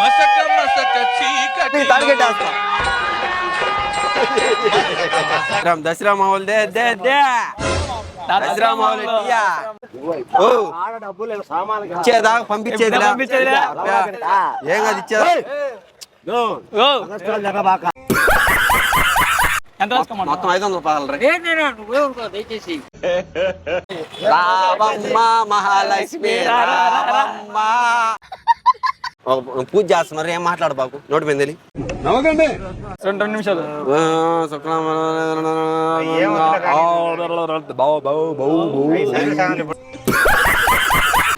మసక మసక చీకటి రామ్ దసరా మామూలు దే దే దే. దసరా మామూలు. ఓ. ఇచ్చేదాకా పంపించేది. ఏం కాదు ఇచ్చేదా? మొత్తం ఐదు వందల దయచేసి. రావమ్మ మహాలక్ష్మి రావమ్మ. పూజ చేస్తున్నారు. ఏం మాట్లాడు బాబు? నోటి మీద రెండు రెండు నిమిషాలు.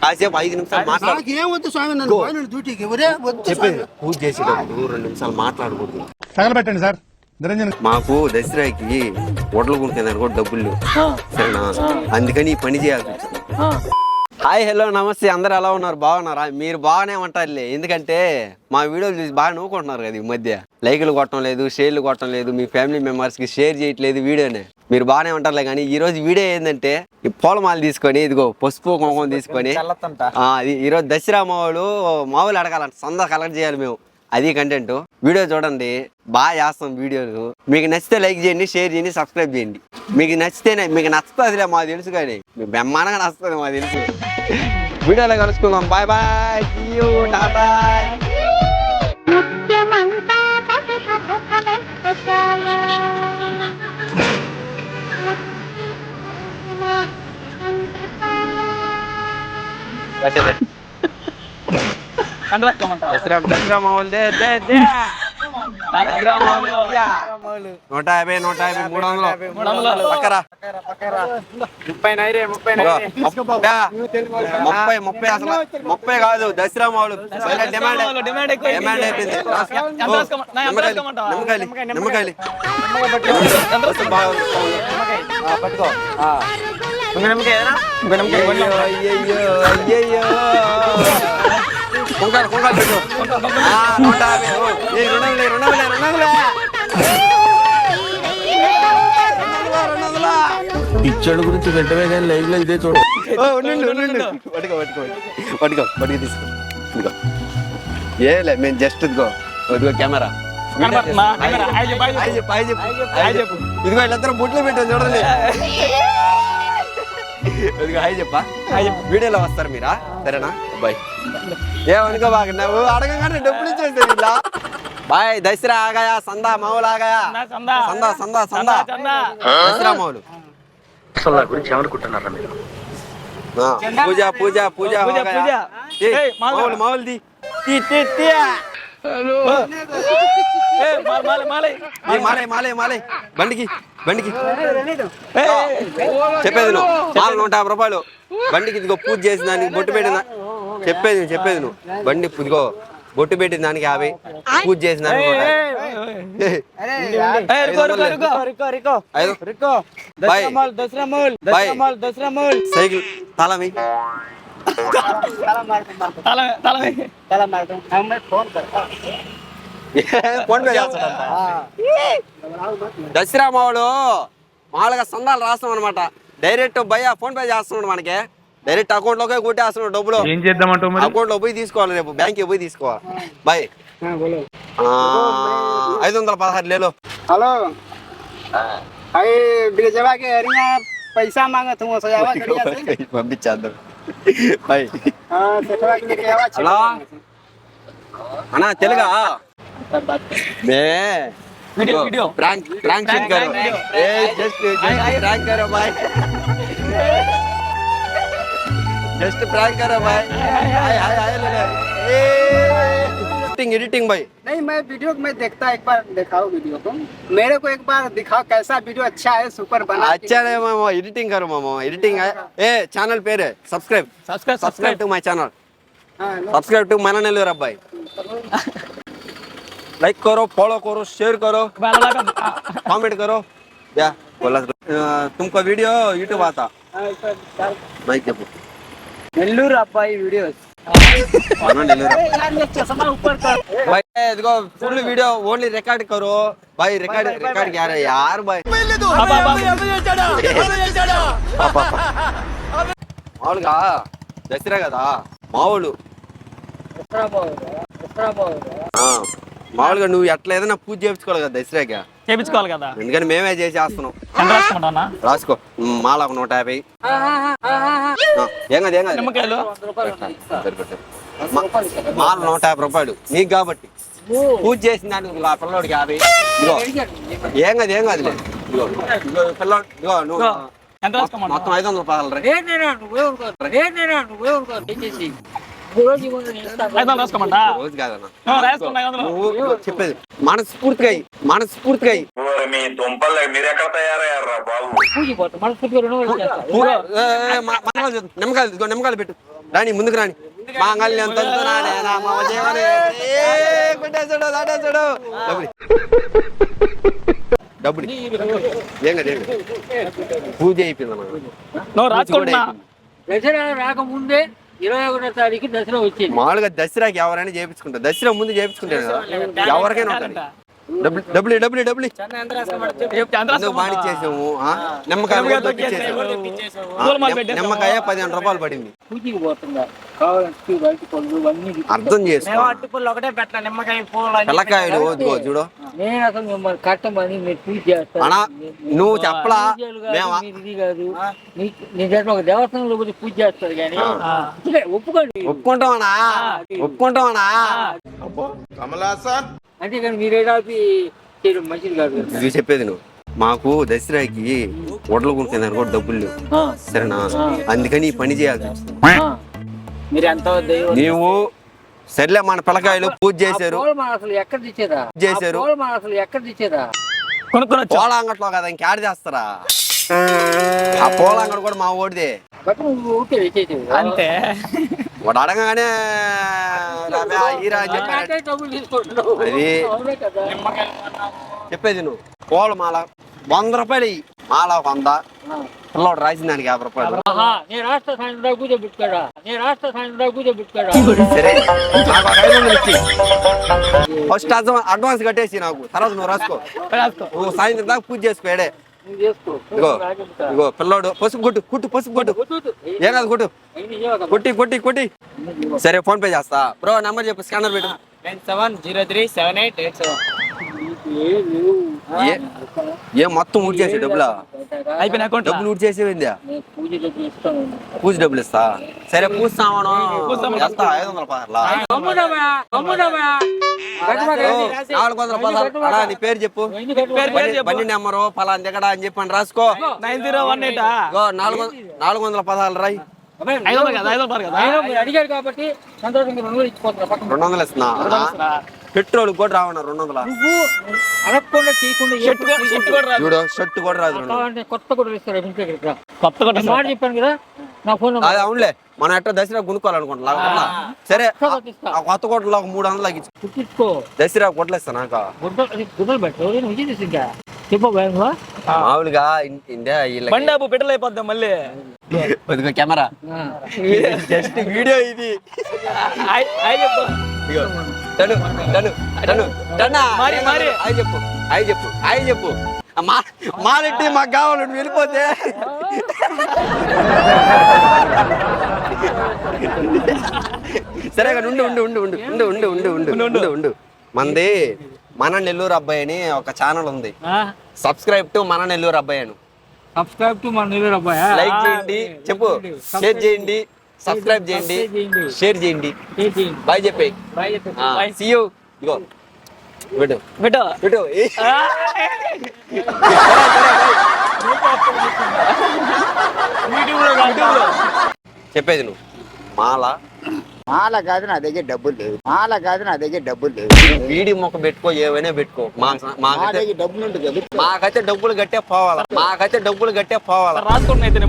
కాసేపు ఐదు నిమిషాలు మాట్లాడు నాకేమొద్దు స్వామి నన్ను పోయిన డ్యూటీకి. ఒరే వద్దు చెప్పేది పూజ చేసేటప్పుడు రెండు నిమిషాలు మాట్లాడకూడదు. తగలబెట్టండి సార్. మాకు దసరాకి వడ్లు కొనుక్కేదానికి కూడా డబ్బులు సరేనా? అందుకని ఈ పని చేయాల్సి వచ్చింది హాయ్ హలో నమస్తే. అందరు ఎలా ఉన్నారు? బాగున్నారా? మీరు బాగానే ఉంటారులే. ఎందుకంటే మా వీడియోలు చూసి బాగా నవ్వుకుంటున్నారు కదా ఈ మధ్య. లైకులు కొట్టడం లేదు షేర్లు కొట్టడం లేదు మీ ఫ్యామిలీ మెంబర్స్కి షేర్ చేయట్లేదు వీడియోనే. మీరు బాగానే ఉంటారులే కానీ ఈ రోజు వీడియో ఏంటంటే ఈ పూలమాల తీసుకొని ఇదిగో పసుపు కుంకుమ తీసుకొని ఈరోజు దసరా మావులు మావులు అడగాలంట. సందా కలెక్ట్ చేయాలి మేము. అది కంటెంట్ వీడియో చూడండి బాగా చేస్తాం వీడియోలు. మీకు నచ్చితే లైక్ చేయండి షేర్ చేయండి సబ్స్క్రైబ్ చేయండి. మీకు నచ్చితేనే మీకు నచ్చుతుందిలే మాకు తెలుసు కానీ మీకు బ్రహ్మాండంగా నచ్చుతుంది మాకు తెలుసు. వీడియోలో కలుసుకుందాం. బాయ్ బాయ్ టాటా పసిక నూట యాభై నూట యాభై మూడు వందలు. పక్కరా ముప్పై నైరే ముప్పై ముప్పై అసలు ముప్పై కాదు దసరా మామూలు పైన డిమాండ్ డిమాండ్ అయిపోయింది నిమ్మకాయలు? నిమ్మకాయలు పట్టుకో అయ్యయ్యో, అయ్యయ్యో. పెట్టు. నూట యాభై. ఏ, వందలా. పిచ్చడు గురించి వెంటనే కానీ లైవ్లో ఇదే చూడ. ఓ, ఉండండి, ఉండండి. పట్టుకో పట్టుకో పట్టుకో. పట్టుకో తీసుకో. ఇదిగో. ఏలే మేము జస్ట్ ఇదిగో. ఇదిగో కెమెరా. ఇదిగో వీళ్ళందరూ బుట్లు పెట్టాను చూడండి. ఇదిగో హాయ్ చెప్పా. హాయ్ చెప్పు. వీడియోలో వస్తారు మీరా? సరేనా? బాయ్. ఏమనుకో బాగా నువ్వు. అడగగానే డబ్బులు ఇచ్చేసారు ఇలా. బాయ్ దసరా ఆగాయా? సందా మావులు ఆగాయా? సందా, సందా. సందా దసరా మావులు ఆ, పూజ పూజ పూజ పూజ. పూజ. మాలు. మావులు మావులు ది తీ, తీ, తీ. ఏ, మాల- మాల- మాలై. మాలే మాలే మాలే. బండికి బండికి. చెప్పేది నువ్వు. మాలు నూట యాభై రూపాయలు. బండికి ఇదిగో పూజ చేసిన దానికి బొట్టు పెట్టిన చెప్పేది నువ్వు చెప్పేది నువ్వు. బండి ఇదిగో బొట్టు పెట్టిన దానికి యాభై. పూజ చేసిన సైకిల్ తలమి ఫోన్ పే దసరా మావాడు మామూలుగా సందాలు రాస్తాం అనమాట డైరెక్ట్ భయ ఫోన్ పే చేస్తున్నాడు మనకి. డైరెక్ట్ అకౌంట్ లోకే కొట్టేస్తున్నాడు డబ్బులు ఏం చేద్దామంటావు మరి అకౌంట్ లో పోయి తీసుకోవాలి రేపు బ్యాంక్ పోయి తీసుకోవాలి బాయ్ हाँ बोलो ఐదు వందల పదహారు లేలో हेलो अरे बिजवा के एरिया पैसा मांगा तुम सजावा करिया से పంపించేద్దాం బాయ్ हां सेठवा के लेके आवा హలో అన్నా తెలుగా మే video video prank prank shoot కరో ఏ జస్ట్ జస్ట్ ప్రాంక్ కరో బాయ్ જસ્ટ પ્રાંક કરો भाई। हाय हाय हाय ले ले एडिटिंग एडिटिंग भाई। नहीं मैं वीडियो मैं देखता एक बार दिखाओ वीडियो को। मेरे को एक बार दिखाओ कैसा वीडियो अच्छा है सुपर बना अच्छा है मामा एडिटिंग करो मामा एडिटिंग है। ए चैनल पेर है subscribe subscribe subscribe to my channel subscribe to मना नेलू भाई। लाइक करो फॉलो करो शेयर करो। कमेंट करो। या बोला। तुमको वीडियो यूट्यूब आता। हाँ, नहीं क्या నెల్లూరు అబ్బాయి వీడియోస్ मैंने नेलूर చశ్మా ऊपर कर भाई देखो फुल वीडियो ओनली रिकॉर्ड करो भाई रिकॉर्ड रिकॉर्ड क्या रहा है यार भाई మామూలుగా దసరా కదా మావులు ఆ, మామూలుగా నువ్వు ఎట్లా ఏదైనా పూజ చేయించుకోవాలి కదా దసరాకి. చేపించుకోవాలి కదా. ఎందుకని మేమే చేసేస్తున్నాం. ఎంత రాసుకుంటా రాసుకో. మాల ఒక నూట యాభై. ఆ, ఏం కాదు ఏం కాదు. నిమ్మకాయలు? మాల నూట యాభై రూపాయలు. నీకు కాబట్టి. పూజ చేసిన దానికి ఆ పిల్లోడికి యాభై. ఇదిగో. ఏం కాదు ఏం కాదు ఇదిగో. ఇదిగో పిల్లోడు. ఇదిగో నువ్వు. ఇదిగో, ఎంత రాసుకోమంటావు? మొత్తం ఐదు వందల పదాలు రా. ఐదు వందలు రాసుకోమంటా రోజు కాదన్న ఆ, రాసుకున్నా చెప్పేది మనస్ఫూర్తిగా మనస్ఫూర్తిగా నిమ్మకాయలు నిమ్మకాయలు పెట్టు. రాణి ముందుకు రాణి. పూజ అయిపోయింది రాకముందే ఇరవై ఒకటో తారీఖు దసరా వచ్చింది. మామూలుగా దసరాకి ఎవరైనా చేపించుకుంటారు. దసరా ముందు చేపించుకుంటారు కదా. ఎవరికైనా ఉంటుంది డబ్బులు డబ్బులు డబ్బులు నిమ్మకాయ నిమ్మకాయ పదిహేను రూపాయలు పడింది. అర్థం చేసుకో. వద్దుకో చూడు. నువ్వు చెప్పలా. దేవస్థానంలో పూజ చేస్తారు అంతేగాని మీరు ఏడాది చేయడం మంచిది కాదు కదా. ఇది చెప్పేది నువ్వు. మాకు దసరాకి వడ్లు కొనుక్కుందాను కూడా డబ్బులు లేవు. ఆ, సరేనా? అందుకని ఈ పని చేయాల్సి వచ్చింది. ఆ. మీరు ఎంతో దైవం నీవు సర్లే మన పిల్లకాయలు పూజ చేశారు. పూల అసలు ఎక్కడ తెచ్చేదా? చేశారు. పూల మాల అసలు ఎక్కడ తెచ్చేదా? కొనుక్కొని వచ్చా పూల అంగట్లో కదా ఇంకేడ చేస్తారా? ఆ పూల అంగడి కూడా మా ఓడిదే బట్ నువ్వు ఊరికే తెచ్చేసేది అంతే. వాడు అడగగానే అది చెప్పేది నువ్వు. కోళ్ళు మాల వంద రూపాయలు మాల వంద. పిల్లవాడు రాసింది దానికి యాభై రూపాయలు. ఫస్ట్ అడ్వాన్స్ కట్టేసి నాకు. తర్వాత నువ్వు రాసుకో. నువ్వు సాయంత్రం దాకా పూజ చేసుకోడే ఇగో? ఇగో పిల్లోడు పసుపు కొట్టు కుట్టు పసుపు కొట్టు. ఏ- కాదు కొట్టు? కొట్టి కొట్టి కొట్టి సరే ఫోన్ పే చేస్తా బ్రో నెంబర్ చెప్పు స్కానర్ పెట్టు seven zero three seven eight eight seven ఏ లేవు. ఏ ఏ మొత్తం ఊడి చేసి డబ్బులా అయిపోయిన అకౌంట్ డబ్బులు ఊడ్ చేసేవింది పూజ డబ్బులు ఇస్తా సరే పూజ సామాను. ఎంత? ఐదు వందల పేరు చెప్పు. బండి నెంబరు ఫలాన్ దిగడా అని చెప్పని రాసుకో. Nine zero one eight? నాలుగు నాలుగు వందల పదాలు రాయి. రెండు వందలు ఇస్తున్నా. పెట్రోల్ కూడా రావన్నా రెండు వందల నువ్వు అడగకుండా చేయకుండా ఏ షర్ట్ కూడా- పూజ షర్ట్ కూడా రాదు. చూడు షర్ట్ కూడా రాదు రెండు వందలు. కావాలంటే కొత్త కూడా ఇస్తారు ఇంటి దగ్గరికి రా. కొత్త నేను మాట చెప్పాను కదా నా ఫోన్ అది అవునులే మనం ఎట్లా దసరా కొనుక్కోవాలనుకుంటున్నా లేకపోతే సరే ఆ కొత్త కోటలో ఒక మూడు వందలు తగ్గించు కుట్టించుకో దసరా కొట్లు ఇస్తా నాకు గుడ్డలు అది గుడ్డలు పెట్టు నేను విజయ్ చేసి ఇంకా. చెప్పు మామూలుగా వీళ్ళకి- బండి అప్పు పెట్టలు అయిపోద్దాం మళ్ళీ. ఇదిగో కెమెరా. జస్ట్ వీడియో ఇది. టను టను టను టన్నా మారి, మారి. అయి చెప్పు అయి చెప్పు అయి చెప్పు. ఆ మా మాలెట్టి మాకు కావాలి వెళ్ళిపోతే. సరే ఉండు ఉండు ఉండు ఉండు ఉండు ఉండు ఉండు ఉండు. ఉండు ఉండు. మంది మన నెల్లూరు అబ్బాయి అని ఒక ఛానల్ ఉంది. సబ్స్క్రైబ్ టు మన నెల్లూరు అబ్బాయి అని. సబ్స్క్రైబ్ టు మన నిలూరు అబ్బాయి? లైక్ చేయండి చెప్పు. షేర్ చేయండి సబ్స్క్రైబ్ చేయండి. షేర్ చేయండి బాయ్ చెప్పే. బాయ్ చెప్పు. సీ యూ ఇగో పెట్టు. పెట్టు. ఏ. చెప్పేది నువ్వు. మాల. మాల కాదు నా దగ్గర డబ్బులు లేవు. మాల కాదు నా దగ్గర డబ్బులు లేవు. వీడి మొక్క పెట్టుకో ఏమైనా పెట్టుకో. మా దగ్గర డబ్బులు ఉంటుంది కదా మాకైతే డబ్బులు గట్టే పోవాలా? మాకైతే డబ్బులు గట్టే పోవాలా? రాసుకుంటున్నా అయితే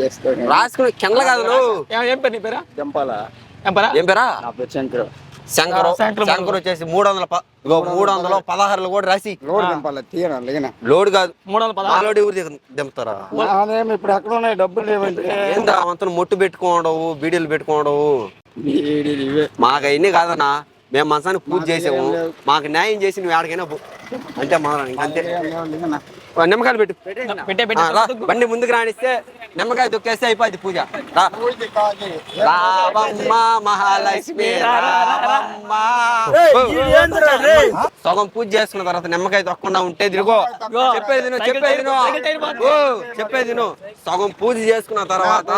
చేసుకోండి రాసుకుని కింద కాదు ఏం- పేరు నీ పేరా? చంపాలా ఏం పేరా? ఏం పేరా? నా పేరు శంకర్. శంకరు శంకరు వచ్చేసి మూడు వందల మూడు వందలు పదహారులు కూడా రాసి లోడ్ లోడ్ కాదు. మూడు వందల పదహారు. ఎవరు దింపుతారా? ఇప్పుడు ఎక్కడ ఉన్నాయి డబ్బులు ఏందా మొట్టు పెట్టుకోవడవు బీడీలు పెట్టుకోవడవు? మాకు అవన్నీ కాదన్నా. మేము మనసానికి పూజ చేసాము. మాకు న్యాయం చేసి నువ్వు ఎక్కడికైనా. అంటే మన ఆ, నిమ్మకాయలు పెట్టు. బండి ముందుకు రానిస్తే నిమ్మకాయ తొక్కేస్తే అయిపోద్ది పూజ. రావమ్మ మహాలక్ష్మి సగం పూజ చేసుకున్న తర్వాత నిమ్మకాయ తొక్కకుండా ఉంటే తిరుగో. చెప్పేది నువ్వు చెప్పేది చెప్పేది నువ్వు సగం పూజ చేసుకున్న తర్వాత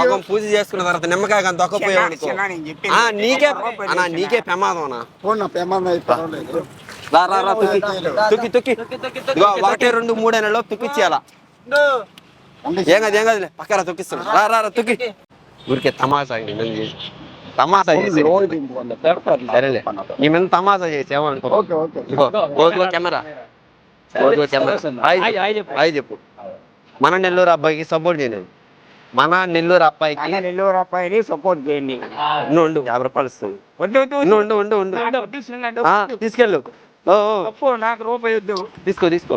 సగం పూజ చేసుకున్న తర్వాత నిమ్మకాయ కానీ తొక్కపోయావు ఆ, నీకే నీకే ప్రమాదం అన్నా. రా రా రా తుక్కి. తుక్కి తుక్కి. ఇదిగో ఒకటి రెండు మూడు నెలలో తుక్కిచ్చేయాలా? ఏం కాదు ఏం కాదులే. పక్కన తొక్కిస్తాడు రా రా రా తుక్కి. ఊరికే తమాషా తమాషా చేసి సరేలే. ఈ మీద తమాషా చేసి ఏమనుకో. కెమెరా. చెప్పు. మన నెల్లూరు అబ్బాయికి సపోర్ట్ చేయలేదు మన నెల్లూరు అబ్బాయికి నెల్లూరు అబ్బాయిని సపోర్ట్ చేయండి ఉండు, ఉండు. యాభై రూపాయలు ఇస్తుంది. ఉండు ఉండు ఉండు. ఉండు ఆ, తీసుకెళ్ళు. ఓ ఓ. నాకు రూపాయి వద్దు. తీసుకో తీసుకో.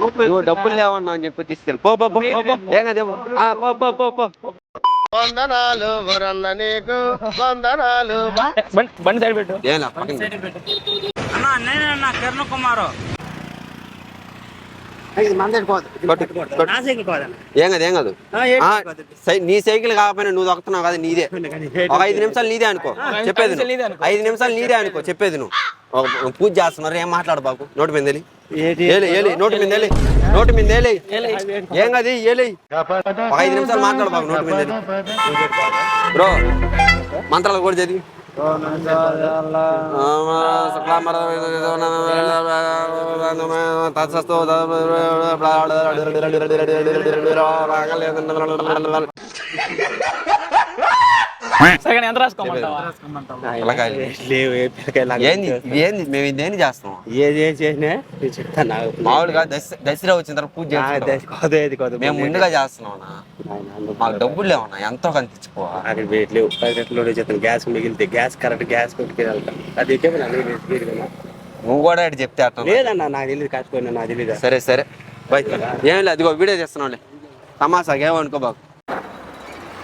నువ్వు డబ్బులు లేవన్నా అని చెప్పి తీసుకెళ్ళి. పో పో పో పో, పో. పో పో పో బండి సైడ్ పెట్టు. ఏం లే, పక్కన పెట్టు. మందడి పోదు కొట్టు, కొట్టు. నా సైకిల్ పోదా ఏం కాదు ఏం కాదు. నీ సైకిల్ కాకపోయినా నువ్వు దొక్కుతున్నావు కదా నీదే. ఒక ఐదు నిమిషాలు నీదే అనుకో. చెప్పేది. ఐదు నిమిషాలు నీదే అనుకో. చెప్పేది నువ్వు. పూజ చేస్తున్నారు ఏం మాట్లాడు బాకు నోటి మీద నోటి మీద వెళ్ళి నోటి మీద ఏలి. ఏం కాదు ఏలి ఒక ఐదు నిమిషాలు మాట్లాడు బాకు నోటి మీద బ్రో మంత్రాలు కూడా చదివి. తత్సస్తు రాగలేదు సరే ఎంత రాసుకోమంటావా? ఏంది? మేము ఇదేంది చేస్తాం? ఏది ఏం చేసినా నేను చెప్తాను నాకు మామూలుగా దస- దసరా వచ్చిన తర్వాత పూజ చేసుకుంటాం. కాదు ఏది కాదు మేము ముందుగా చేస్తున్నాం. మాకు డబ్బులు లేవన్నా ఎంతో కొంత ఇచ్చిపోవా అక్కడ వేయట్లేవు పది గంటలు చెప్తాను గ్యాస్ మిగిలితే గ్యాస్ కరెక్ట్ గ్యాస్ కొట్టుకుని వెళ్తాను. అది నువ్వు కూడా ఇటు చెప్తే అట్లా లేదన్నా నాకు తెలియదు కాకపోయినా నాకు తెలియదు సరే సరే. బై. ఏం లేదు అదిగో వీడియో చేస్తున్నావులే. తమాషా ఏమనుకో బాబు.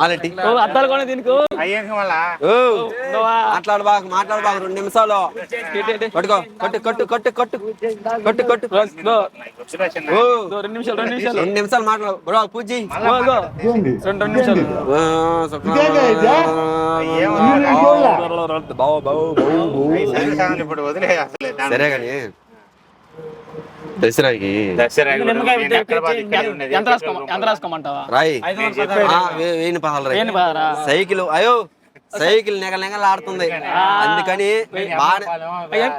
ఆలటి ఓ, అద్దాలు కూడా దీనికి. ఓ మాట్లాడు బాగు మాట్లాడు బాగు రెండు నిమిషాలు. పట్టుకో కట్టు కట్టు కట్టు కట్టు. కట్టు కట్టు. ఓ. రెండు నిమిషాలు రెండు నిమిషాలు. రెండు నిమిషాలు మాట్లాడు. బ్రో పూజ. రెండు నిమిషాలు. సరే కానీ. దసరాకి. ఎంత రాసుకోమంటావా రాయి. వేయిన పదాలు రాయి. బాధరా సైకిల్. అయ్యో. సైకిల్ నెగల నెగలు ఆడుతుంది అందుకని ఏం-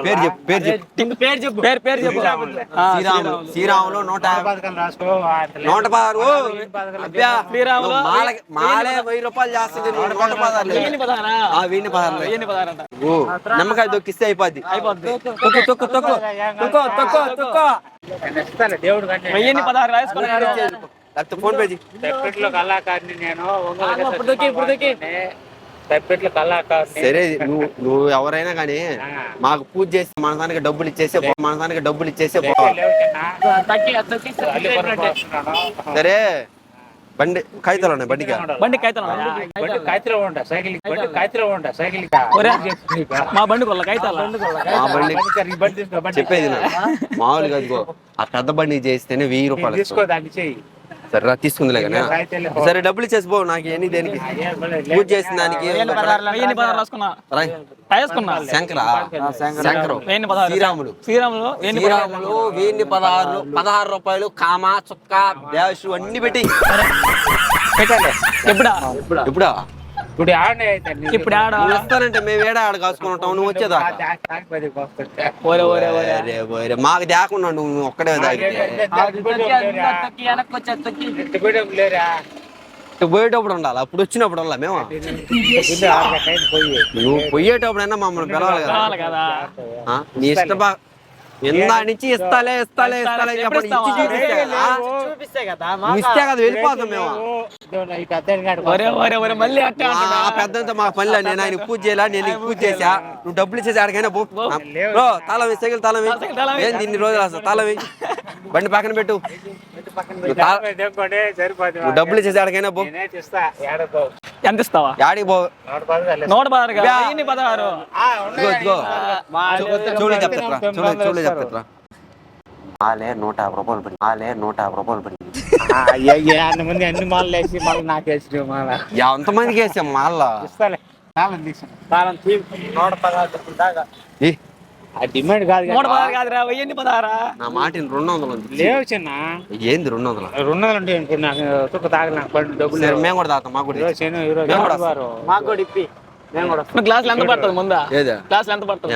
పేరు చెప్పు పేరు చెప్పు. పేరు చెప్పు. పేరు పేరు చెప్పు. ఆ, శ్రీరాములు. శ్రీరాములు. నూట నూట పదహారు. శ్రీరాములు మాల మాలే వెయ్యి రూపాయలు చేస్తుంది నూట పదహారు? వెయ్యి పదహారు నిమ్మకాయ దొక్కిస్తే అయిపోద్ది. అయిపోద్ది. తొక్కు తొక్కు తొక్కు తొక్కు తొక్కు తొక్కు దేవుడు కానీ వెయ్యిన్ని పదహారు రాసుకున్నాడు లేకపోతే ఫోన్ కళాకారుని నేను కళాకారుని సరే నువ్వు నువ్వు ఎవరైనా కానీ మాకు పూజ చేసి మనసానికి డబ్బులు ఇచ్చేసే పో మనసానికి డబ్బులు ఇచ్చేసే పో. సరే బండి కాగితాలు ఉన్నాయి బండికి? బండి కాగితాలు బండి ఉండ సైకిల్ బండి ఉండ సైకిల్ మా బండి కొల్ల కాగితాలు? మా బండి బండి బండి చెప్పేది నా మామూలుగా ఆ పెద్ద బండి చేస్తేనే వెయ్యి రూపాయలు తీసుకో. దాన్ని చెయ్యి. సరే రా తీసుకుందిలే కానీ. సరే డబ్బులు ఇచ్చేసి పో నాకు ఎన్ని దేనికి? పూజ చేసిన దానికి పదహారు శంకరా. శంకరు. పదహారు శ్రీరాములు. శ్రీరాములు వెయ్యిన్ని పదహారు శ్రీరాములు వెయ్యి పదహారు పదహారు రూపాయలు కామ చుక్క డాష్ అన్ని పెట్టి. పెట్టండి ఎప్పుడా? ఇప్పుడా ఇప్పుడు ఆడనే అయితే ఇప్పుడు ఆడ వస్తానంటే మేము ఏడా ఆడ కాసుకుంటాం నువ్వు వచ్చేదా ఓరే ఓరే ఓరే అరే ఓరే, మాకు దాకుండా నువ్వు ఒక్కడే పోయేటప్పుడు ఉండాలి అప్పుడు వచ్చినప్పుడు ఉండాలి మేము పోయి నువ్వు పోయేటప్పుడైనా మమ్మల్ని పిలవాలి కదా కావాలి కదా ఆ? నీ ఇష్ట ఇందా నుంచి ఇస్తాలే ఇస్తాలే ఇస్తాలే చూపిస్తే కదా ఇస్తే కదా వెళ్ళిపోతాం మేము. ఆ పెద్దంతా మా పనిలో నేను ఆయన పూజ చేయాలా? నేను నీకు పూజ చేసా? నువ్వు డబ్బులు ఇచ్చేసి ఆడికైనా పో. బ్రో తాళం వేయి సైకిల్ తాళం. ఏంది ఇన్ని రోజులు అసలు తాళం వేయి? బండి పక్కన పెట్టు. నువ్వు డబ్బులు ఇచ్చేసి ఆడికైనా పో. ఎంత ఇస్తావా యాడికి పో. నూట పదహారు నూట పదహారు. కాదు, వెయ్యిన్ని పదహారు ఇదిగో. ఇదిగో చూడు చెప్తా చూడు చూడు చెప్తా ఆలే నూట యాభై రూపాయలు పడి ఆలే నూట యాభై రూపాయలు పడి అన్ని మంది అన్ని మాలు వేసి మళ్ళీ నాకు వేసి మాల. ఎంతమందికి వేసాం మళ్ళా ఇస్తాలే. తాళం తాళం నూట పదహారు దాకా ఏ, ఆ డిమాండ్ కాదు నూట పదహారు కాదురా వెయ్యిన్ని పదహారా నా మాటిని రెండు వందలు ఉంది లేవు చిన్న. ఏంది రెండు వందలు? రెండు వందలు ఉంటాయి నాకు తుక్క తాగలి నాకు పడి డబ్బులు సరే. మేము కూడా తాగుతాం మాకు కూడా ఈరోజు మేము కూడా. మాకు కూడా ఇప్పి. మేము కూడా. గ్లాసులు ఎంత పడుతుంది ముందా? గ్లాసులు ఎంత పడుతుంది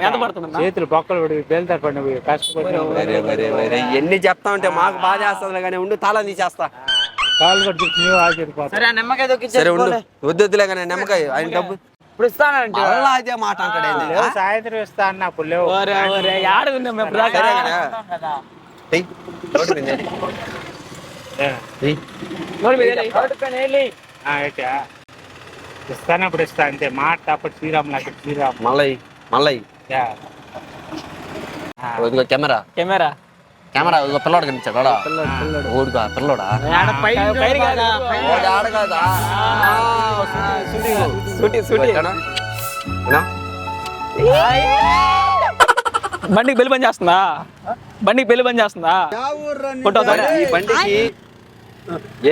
ఎంత పడుతుంది చేతులు బొక్కలు పడి బేల్తారు పడి కష్టపడి ఎన్ని చెప్తా ఉంటే మాకు బాధ వేస్తుంది కానీ ఉండు తాళం తీసేస్తా. కాలు కొట్టి సరే నిమ్మకాయ దొక్కించే సరే ఉండు. వద్దు వద్దులే కానీ నిమ్మకాయ ఆయన డబ్బు ఇప్పుడు ఇస్తానంటే మళ్ళా అదే మాట అంటాడు సాయంత్రం ఇస్తా అన్న అప్పుడు లేవు. యాడ ఉన్నాం మేము ఇస్తానప్పుడు ఇస్తా అంతే. మాట అప్పుడు శ్రీరామ్ నాకు శ్రీరామ్. మళ్ళీ మళ్ళీ యా. ఇదిగో కెమెరా. కెమెరా. కెమెరా పిల్లోడు కనిపించాడు ఓడుగా పిల్లోడా? ఆడ కాదు. బండికి బెల్లి పని చేస్తుందా? బండికి బెల్లి పని చేస్తుందా? ఫోటో ఈ బండికి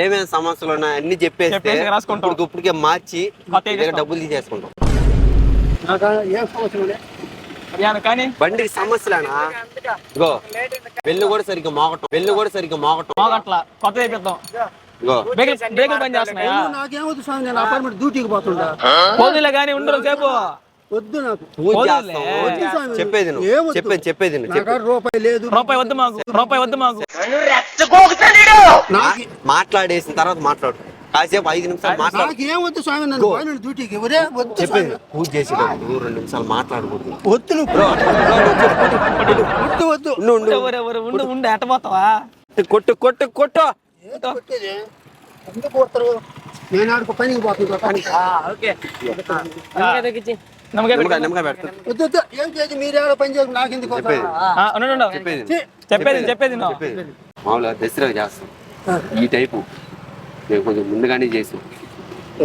ఏమేమి సమస్యలు ఉన్నాయి అన్ని చెప్పేస్తే చెప్పేసి రాసుకుంటాం. ఇప్పటికే మార్చి డబ్బులు తీసేసుకుంటాం. యాను కానీ బండికి సమస్యలేనా? ఇగో వెళ్ళు కూడా సరిగ్గా మోగటం వెళ్ళు కూడా సరిగ్గా మోగటం. మోగట్ల కొత్త వేపిద్దాం. చెప్పేది. చెప్పేది చెప్పేది రూపాయి లేదు. రూపాయి వద్దు మాకు రూపాయి వద్దు మాకు. నాకు మాట్లాడేసిన తర్వాత మాట్లాడు. కాసేపు ఐదు నిమిషాలు మాట్లాడు. స్వామి నన్ను డ్యూటీకి. ఒరే చెప్పేది. పూజ చేసేటప్పుడు రెండు నిమిషాలు మాట్లాడకూడదు. వద్దు. వద్దు వద్దు ఉండు, ఉండు. ఎవరు ఎవరు ఉండు ఉండు ఎట్ట పోతావా? కొట్టు కొట్టు కొట్టు నేను ఆడుకో పనికి ఓకే. ఎందుకు చెప్పేది. చెప్పేది. మామూలుగా దసరా చేస్తాం. ఈ టైపు. నేను కొంచెం ముందుగానే చేసి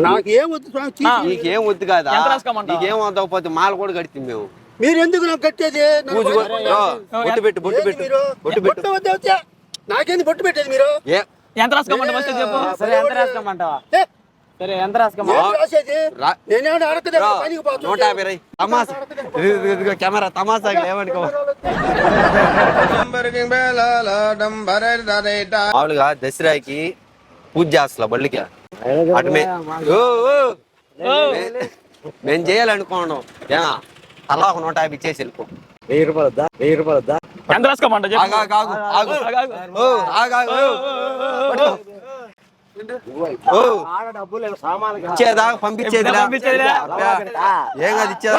నాకు ఏం వద్దు స్వామి. నీకేం వద్దు కదా? ఎంత రాసుకోమంటావు? నీకేం వద్దకపోతే మాల కూడా కడితే మేము. మీరు ఎందుకు నాకు కట్టేది? పూజ కూడా- బొట్టు పెట్టు బొట్టు ఏంది పెట్టు మీరు? బొట్టు పెట్టు. బొట్టు వద్దు వద్దు. నాకేంది బొట్టు పెట్టేది మీరు? ఏ? ఎంత రాసుకోమంటావు ఫస్ట్ చెప్పు. సరే ఎంత రాసుకోమంటావా ఏ, సరే ఎంత రాసుకోమా ఏం రాసేది? రా. నేనేమన్నా అడగదా రా. పనికి నూట పోతుంటే యాభై రై. తమాసా. ఇదిగో, ఇదిగో, ఇదిగో కెమెరా తమాసా ఏమనుకో. మామూలుగా దసరాకి పూజ చేస్తా బళ్ళకి? అటు మేము చేయాలనుకోండి ఏమా అలా ఒక నూట యాభై ఇచ్చేసి వెళ్ళిపో. వెయ్యి రూపాయలు వెయ్యి ఎంత. ఇచ్చేదా? పంపించేదిలా పంపించేదిలా? అబ్బా, ఏం కాదు ఇచ్చేదా?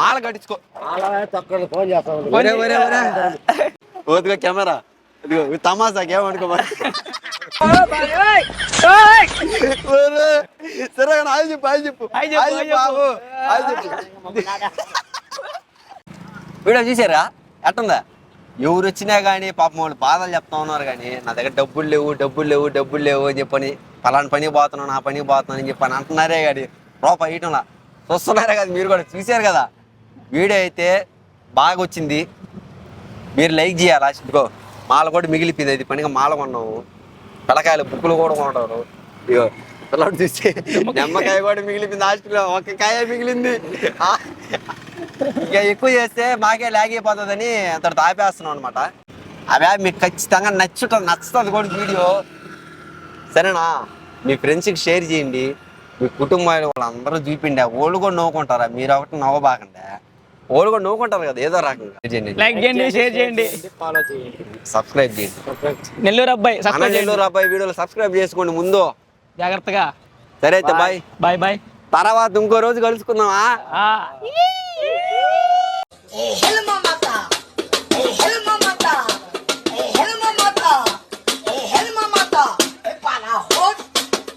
మాల కట్టించుకో. ఫోన్ చేస్తాను కెమెరా. ఇదిగో ఇది తమాసాకి ఏమనుకో సరే చెప్పు హాయ్ చెప్పు, హాయ్ చెప్పు. వీడియో చూసారా? ఎట్టుందా? ఎవరు వచ్చినా కానీ పాపం వాళ్ళు బాధలు చెప్తా ఉన్నారు కానీ నా దగ్గర డబ్బులు లేవు డబ్బులు లేవు డబ్బులు లేవు అని చెప్పని పలానా పనికి పోతున్నాను నా పనికి పోతున్నాను అని చెప్పని అంటున్నారే కానీ రూపాయి ఇయటంలా చూస్తున్నారే కదా మీరు కూడా చూశారు కదా. వీడియో అయితే బాగా వచ్చింది. మీరు లైక్ చేయాలి? ఇదిగో మాల కూడా మిగిలిపోయింది. అది పనిగా మాల కొన్నాము. పిల్లకాయలు బుక్కులు కూడా కొంటారు ఇగో పిల్లడు చూస్తే నిమ్మకాయ. కూడా మిగిలిపోయింది హాస్టల్లో ఒక కాయ మిగిలింది. ఇక ఎక్కువ చేస్తే మాకే లాగైపోతుందని అంతటి ఆపేస్తున్నాం అనమాట అవే మీకు ఖచ్చితంగా నచ్చుట నచ్చుతుంది కూడా వీడియో. సరేనా? మీ ఫ్రెండ్స్కి షేర్ చేయండి. మీ కుటుంబాలు వాళ్ళందరూ చూపిండి వాళ్ళు కూడా నవ్వుకుంటారా? మీరు ఒకటి నవ్వబాకండి. వాళ్ళు కూడా నవ్వుకుంటారు కదా ఏదో రకంగా. చేయండి లైక్ చేయండి. షేర్ చేయండి ఫాలో చేయండి. సబ్స్క్రైబ్ చేయండి. నెల్లూరు అబ్బాయి నెల్లూరు అబ్బాయి వీడియోలు సబ్స్క్రైబ్ చేసుకోండి ముందు. జాగ్రత్తగా. సరే అయితే బాయ్. బాయ్. బాయ్ తర్వాత ఇంకో రోజు కలుసుకుందామా?